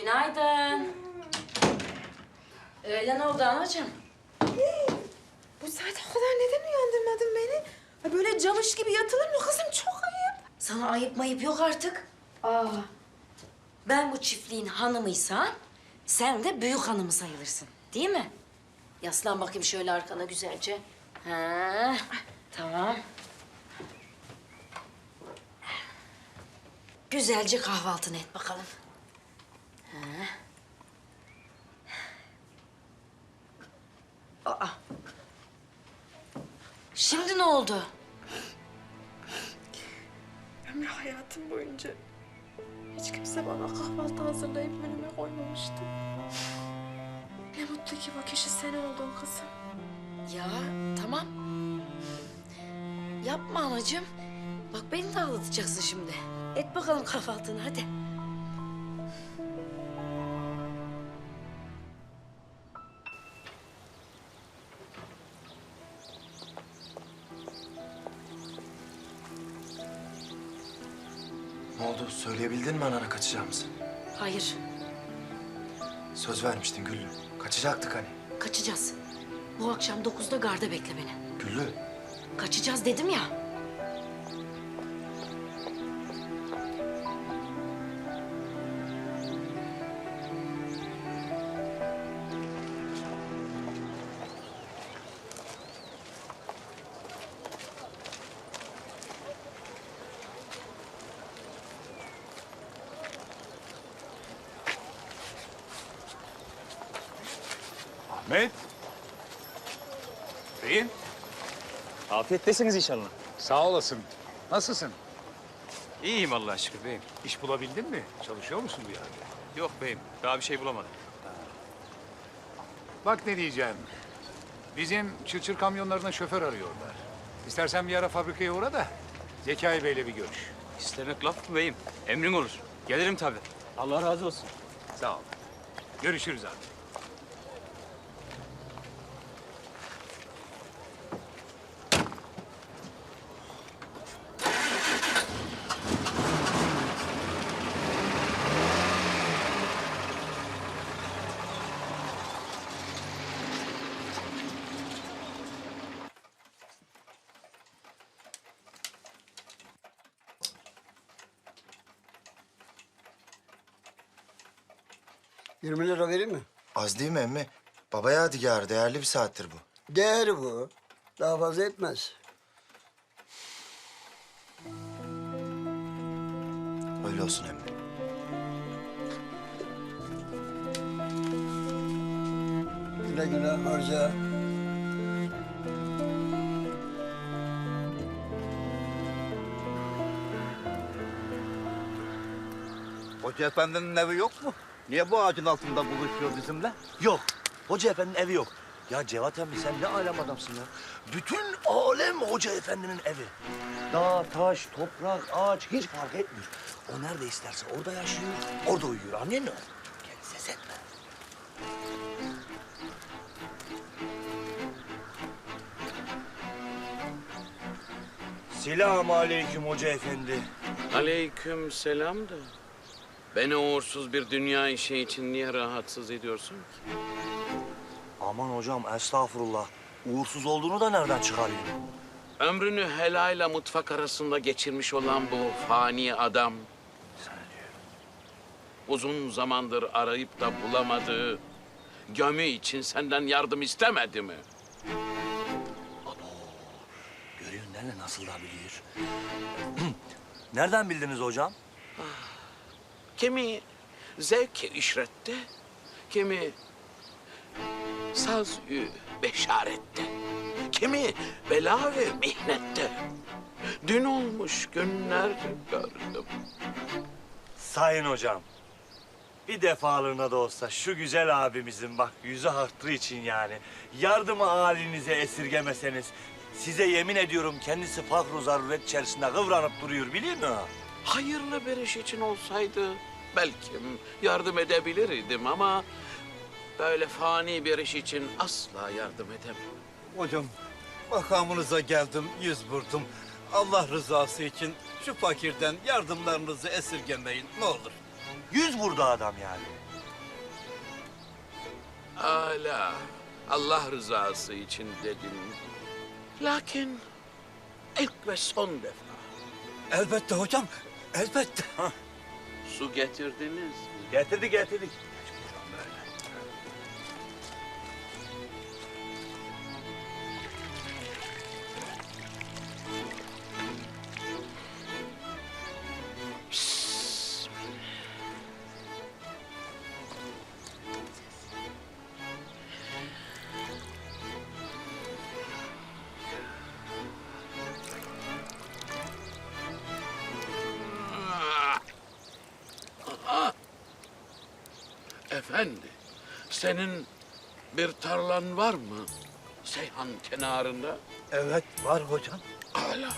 Günaydın. Öğlen oldu anacığım. Bu saate kadar neden uyandırmadın beni? Ha böyle camış gibi yatılır mı kızım? Çok ayıp. Sana ayıp mayıp yok artık. Aa, ben bu çiftliğin hanımıysan sen de büyük hanımı sayılırsın. Değil mi? Yaslan bakayım şöyle arkana güzelce. Ha, tamam. Güzelce kahvaltını et bakalım. Ha. Aa. Şimdi ne oldu? Ömrü hayatım boyunca hiç kimse bana kahvaltı hazırlayıp önüme koymamıştı. Ne mutlu ki bu kişi sen oldun kızım. Ya tamam. Yapma anacığım. Bak beni de ağlatacaksın şimdi. Et bakalım kahvaltını hadi. Ne oldu? Söyleyebildin mi anana kaçacağımızı? Hayır, Söz vermiştin Güllü. Kaçacaktık hani. kaçacağız. Bu akşam dokuzda garda bekle beni. Güllü. Kaçacağız dedim ya. Ahmet. Beyim. Afiyettesiniz inşallah. Sağ olasın. Nasılsın? İyiyim Allah'a şükür beyim. İş bulabildin mi? Çalışıyor musun bu yerde? Yok beyim, daha bir şey bulamadım. Bak ne diyeceğim. Bizim çırçır kamyonlarına şoför arıyorlar. İstersen bir ara fabrikaya uğra da Zekai Bey'le bir görüş. İstemek laf mı beyim? Emrin olur. Gelirim tabii. Allah razı olsun. Sağ ol. Görüşürüz abi. Yirmi lira vereyim mi? Az değil mi emmi? Babaya yadigarı. Değerli bir saattir bu. Değeri bu. Daha fazla etmez. Öyle olsun emmi. Güle güle harca. Hoca efendinin evi yok mu? Niye bu ağacın altında buluşuyor bizimle? Yok. Hoca efendinin evi yok. Ya Cevat emmi sen ne alem adamsın ya. Bütün alem hoca efendinin evi. Dağ, taş, toprak, ağaç hiç fark etmiyor. O nerede isterse orada yaşıyor, orada uyuyor. Anladın mı? Gel ses etme. Selamun aleyküm hoca efendi. Aleyküm selam da. Beni uğursuz bir dünya işi için niye rahatsız ediyorsun ki? Aman hocam estağfurullah. Uğursuz olduğunu da nereden çıkarayım? Ömrünü helayla mutfak arasında geçirmiş olan bu fani adam... ...uzun zamandır arayıp da bulamadığı... ...gömü için senden yardım istemedi mi? Görüyorsun değil mi nasıl da biliyor. Nereden bildiniz hocam? Kimi zevk işrette, kimi saz beşarette, kimi bela ve mihnette. Dün olmuş günler gördüm. Sayın hocam. Bir defalığına da olsa şu güzel abimizin bak yüzü hatırı için yani yardımı halinize esirgemeseniz size yemin ediyorum kendisi fakr zaruret içerisinde kıvranıp duruyor biliyor musun? Hayırlı bir iş için olsaydı belki yardım edebilirdim ama böyle fani bir iş için asla yardım edemem. Hocam makamınıza geldim, yüz vurdum. Allah rızası için şu fakirden yardımlarınızı esirgemeyin ne olur. Yüz vurdu adam yani. Hala Allah rızası için dedim. Lakin ilk ve son defa Elbette hocam, elbette. Su getirdiniz mi? Getirdik getirdik. Efendi, senin bir tarlan var mı? Seyhan kenarında. Evet, var hocam. Hala.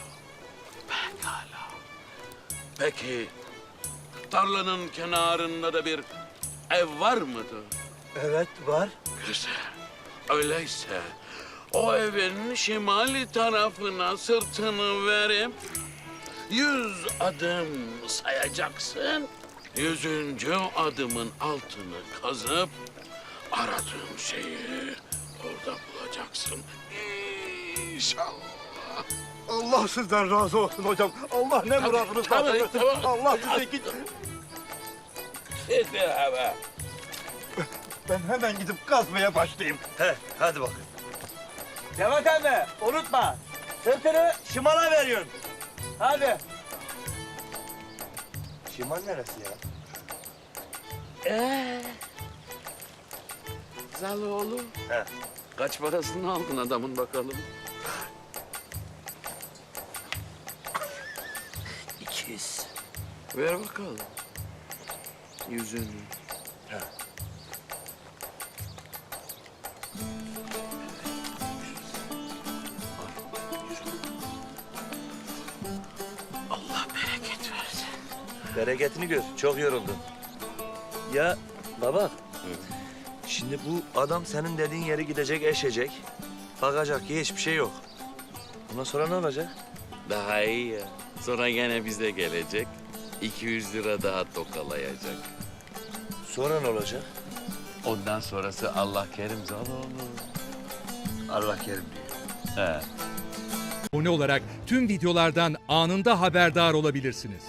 Pekala. Peki, tarlanın kenarında da bir ev var mıdır? Evet, var. Güzel. Öyleyse o evin şimali tarafına sırtını verip yüz adım sayacaksın. Yüzüncü adımın altını kazıp aradığın şeyi orada bulacaksın. İnşallah. Allah sizden razı olsun hocam. Allah ne muradınız varsa versin. tabii. Allah size git. Hadi hava. Ben hemen gidip kazmaya başlayayım. He, hadi bakın. Cevat abi, unutma. Sırtını şimala veriyorsun. Hadi. Şimal neresi ya? Ee, Zaloğlu. He. Kaç parasını aldın adamın bakalım? 200. Ver bakalım. Yüzünü. Bereketini gör. Çok yoruldun. Ya baba. Şimdi bu adam senin dediğin yere gidecek, eşecek. Bakacak ki hiçbir şey yok. Ondan sonra ne olacak? Daha iyi ya. Sonra gene bize gelecek. 200 lira daha tokalayacak. Sonra ne olacak? Ondan sonrası Allah kerim Zaloğlu. Allah kerim diyor. He. Abone olarak tüm videolardan anında haberdar olabilirsiniz.